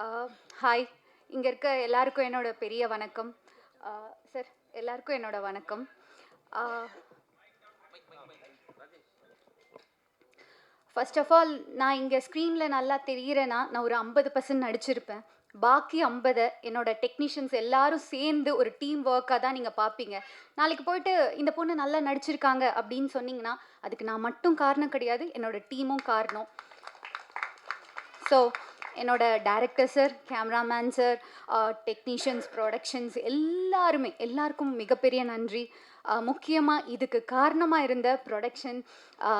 Hi இங்கே இருக்க எல்லாருக்கும் என்னோட பெரிய வணக்கம். சார் எல்லாருக்கும் என்னோட வணக்கம். ஃபர்ஸ்ட் ஆஃப் ஆல் நான் இங்கே ஸ்க்ரீனில் நல்லா தெரிகிறேன்னா நான் ஒரு ஐம்பது பர்சன்ட் நடிச்சிருப்பேன். பாக்கி ஐம்பதை என்னோட டெக்னீஷியன்ஸ் எல்லாரும் சேர்ந்து ஒரு டீம் ஒர்க்காக தான் நீங்கள் பார்ப்பீங்க நாளைக்கு போயிட்டு இந்த பொண்ணு நல்லா நடிச்சிருக்காங்க அப்படின்னு சொன்னீங்கன்னா அதுக்கு நான் மட்டும் காரணம் கிடையாது என்னோட டீமும் காரணம். ஸோ என்னோட director sir cameraman sir technicians productions எல்லாருமே எல்லாருக்கும் மிகப்பெரிய நன்றி. Uh, முக்கியமாக இதுக்கு காரணமாக இருந்த ப்ரொடக்ஷன்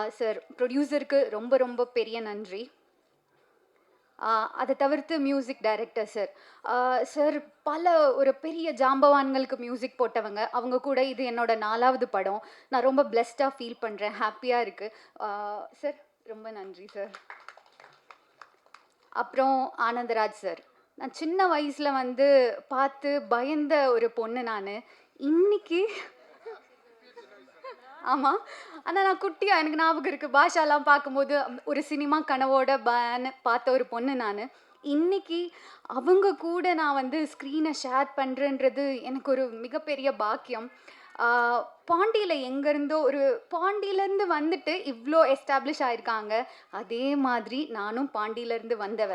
சார் ப்ரொடியூசருக்கு ரொம்ப ரொம்ப பெரிய நன்றி. Uh, அதை தவிர்த்து மியூசிக் டைரக்டர் சார் சார் பல ஒரு பெரிய ஜாம்பவான்களுக்கு மியூசிக் போட்டவங்க அவங்க கூட இது என்னோட நாலாவது படம். நான் ரொம்ப பிளெஸ்டாக ஃபீல் பண்ணுறேன் ஹாப்பியாக இருக்குது சார் ரொம்ப நன்றி சார் அப்புறம் ஆனந்தராஜ் சார். நான் சின்ன வயசில் வந்து பார்த்து பயந்த ஒரு பொண்ணு நான். இன்னைக்கு ஆமாம் ஆனால் நான் குட்டியாக எனக்கு ஞாபகம் இருக்குது பாஷாலாம் பார்க்கும்போது ஒரு சினிமா கனவோட பேன்னு பார்த்த ஒரு பொண்ணு நான். இன்னைக்கு அவங்க கூட நான் வந்து ஸ்க்ரீனை ஷேர் பண்ணுறேன்றது எனக்கு ஒரு மிகப்பெரிய பாக்கியம். பாண்டியில் எங்கேருந்தோ ஒரு பாண்டியிலேருந்து வந்துட்டு இவ்வளோ எஸ்டாப்ளிஷ் ஆயிருக்காங்க. அதே மாதிரி நானும் பாண்டியிலேருந்து வந்தவ.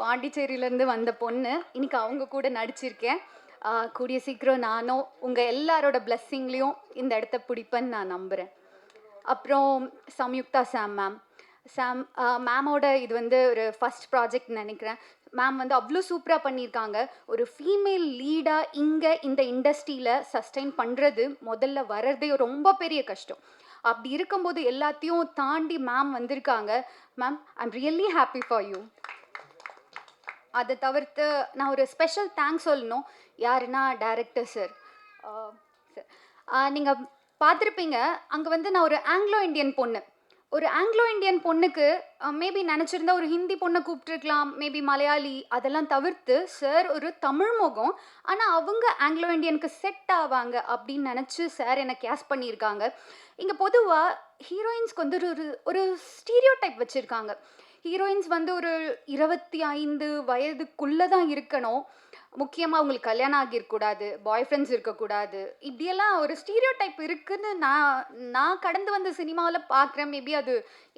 பாண்டிச்சேரியிலேருந்து வந்த பொண்ணு இன்னைக்கு அவங்க கூட நடிச்சிருக்கேன். கூடிய சீக்கிரம் நானும் உங்கள் எல்லாரோட பிளெஸ்ஸிங்லேயும் இந்த இடத்த பிடிப்பேன்னு நான் நம்புகிறேன் அப்புறம் சம்யுக்தா சாம் மேம் சாம் மேமோட இது வந்து ஒரு ஃபஸ்ட் ப்ராஜெக்ட் நினைக்கிறேன். மேம் வந்து அவ்வளோ சூப்பராக பண்ணியிருக்காங்க ஒரு ஃபீமேல் லீடாக இங்கே இந்த இண்டஸ்ட்ரியில் சஸ்டைன் பண்ணுறது முதல்ல வர்றதே ரொம்ப பெரிய கஷ்டம். அப்படி இருக்கும்போது எல்லாத்தையும் தாண்டி மேம் வந்திருக்காங்க. Ma'am I'm really happy for you அதை தவிர்த்து நான் ஒரு ஸ்பெஷல் தேங்க்ஸ் சொல்லணும். யாருன்னா டைரக்டர் சார் சார் நீங்கள் பார்த்துருப்பீங்க. அங்கே வந்து நான் ஒரு ஆங்கிலோ இந்தியன் பொண்ணு. ஒரு ஆங்கிலோ இந்தியன் பொண்ணுக்கு மேபி நினச்சிருந்தா ஒரு ஹிந்தி பொண்ணை கூப்பிட்டுருக்கலாம் மேபி மலையாளி அதெல்லாம் தவிர்த்து சார் ஒரு தமிழ் முகம். ஆனால் அவங்க ஆங்கிலோ இந்தியனுக்கு செட் ஆவாங்க அப்படின்னு நினச்சி சார் என்னை கேஸ் பண்ணியிருக்காங்க. இங்கே பொதுவாக ஹீரோயின்ஸ்க்கு வந்து ஒரு ஒரு ஸ்டீரியோ டைப் வச்சுருக்காங்க. ஹீரோயின்ஸ் வந்து ஒரு இருபத்தி ஐந்து வயதுக்குள்ளே தான் இருக்கணும். முக்கியமாக அவங்களுக்கு கல்யாணம் ஆகியிருக்கூடாது பாய் ஃப்ரெண்ட்ஸ் இருக்கக்கூடாது. இப்படியெல்லாம் ஒரு ஸ்டீரியோ டைப் இருக்குன்னு நான் நான் கடந்து வந்த சினிமாவில் பார்க்குறேன் மேபி அது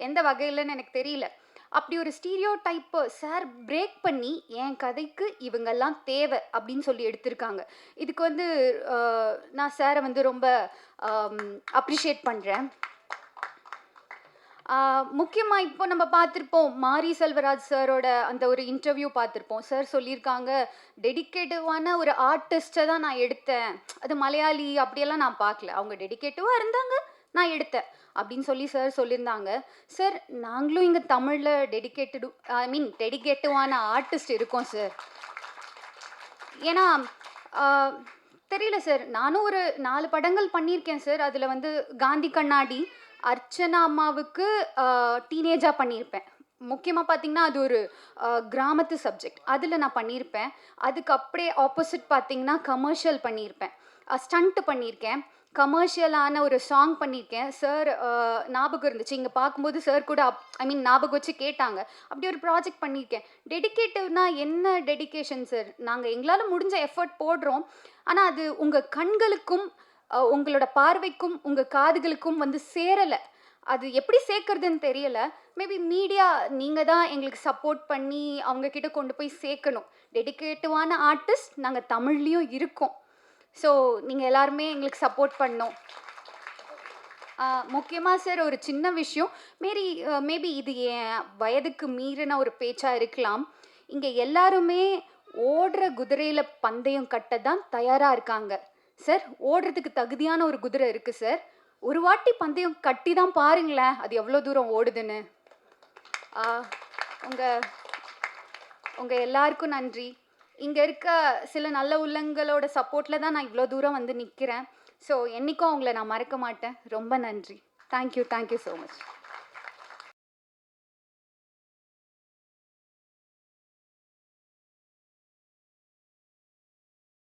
எந்த வகையிலன்னு எனக்கு தெரியல. அப்படி ஒரு ஸ்டீரியோ டைப்பை சார் பிரேக் பண்ணி என் கதைக்கு இவங்கெல்லாம் தேவை அப்படின்னு சொல்லி எடுத்திருக்காங்க. இதுக்கு வந்து நான் சாரை வந்து ரொம்ப அப்ரிஷியேட் பண்ணுறேன் முக்கியமாக இப்போ நம்ம பார்த்துருப்போம் மாரி செல்வராஜ் சாரோட அந்த ஒரு இன்டர்வியூ பார்த்துருப்போம். சார் சொல்லியிருக்காங்க டெடிக்கேட்டிவான ஒரு ஆர்டிஸ்ட்டை தான் நான் எடுத்தேன். அது மலையாளி அப்படியெல்லாம் நான் பார்க்கல. அவங்க டெடிக்கேட்டிவாக இருந்தாங்க நான் எடுத்தேன். அப்படின்னு சொல்லி சார் சொல்லியிருந்தாங்க. சார் நாங்களும் இங்கே தமிழில் டெடிக்கேட்டடு ஐ மீன் டெடிக்கேட்டிவான ஆர்டிஸ்ட் இருக்கோம் சார் ஏன்னா தெரியல சார் நானும் ஒரு நாலு படங்கள் பண்ணியிருக்கேன் சார் அதில் வந்து காந்தி கண்ணாடி அர்ச்சனா அம்மாவுக்கு டீனேஜாக பண்ணியிருப்பேன் முக்கியமாக பார்த்தீங்கன்னா அது ஒரு கிராமத்து சப்ஜெக்ட் அதில் நான் பண்ணியிருப்பேன் அதுக்கு அப்படியே ஆப்போசிட் பார்த்தீங்கன்னா கமர்ஷியல் பண்ணியிருப்பேன் ஸ்டண்ட்டு பண்ணியிருக்கேன் கமர்ஷியலான ஒரு சாங் பண்ணியிருக்கேன் சார் ஞாபகம் இருந்துச்சு. இங்கே பார்க்கும்போது சார் கூட அப் ஐ மீன் ஞாபகம் வச்சு கேட்டாங்க. அப்படி ஒரு ப்ராஜெக்ட் பண்ணியிருக்கேன் டெடிக்கேட்டிவ்னா என்ன டெடிக்கேஷன் சார் நாங்கள் எங்களால் முடிஞ்ச எஃபர்ட் போடுறோம். ஆனால் அது உங்கள் கண்களுக்கும் உங்களோட பார்வைக்கும் உங்கள் காதுகளுக்கும் வந்து சேரலை. அது எப்படி சேர்க்கறதுன்னு தெரியல. மேபி மீடியா நீங்கள் தான் எங்களுக்கு சப்போர்ட் பண்ணி அவங்கக்கிட்ட கொண்டு போய் சேர்க்கணும் டெடிக்கேட்டிவான ஆர்டிஸ்ட் நாங்கள் தமிழ்லேயும் இருக்கோம். ஸோ நீங்கள் எல்லாருமே எங்களுக்கு சப்போர்ட் பண்ணோம் முக்கியமாக சார் ஒரு சின்ன விஷயம். மேரி மேபி இது என் வயதுக்கு மீறின ஒரு பேச்சாக இருக்கலாம். இங்கே எல்லாருமே ஓடுற குதிரையில் பந்தயம் கட்ட தான் தயாராக இருக்காங்க. சார் ஓடுறதுக்கு தகுதியான ஒரு குதிரை இருக்குது சார். ஒரு வாட்டி பந்தயம் கட்டி தான் பாருங்களேன் அது எவ்வளோ தூரம் ஓடுதுன்னு. உங்கள் உங்கள் எல்லாருக்கும் நன்றி. இங்கே இருக்க சில நல்ல உள்ளங்களோட சப்போர்ட்டில் தான் நான் இவ்வளோ தூரம் வந்து நிற்கிறேன் ஸோ என்றைக்கும் அவங்கள நான் மறக்க மாட்டேன். ரொம்ப நன்றி. Thank you thank you so much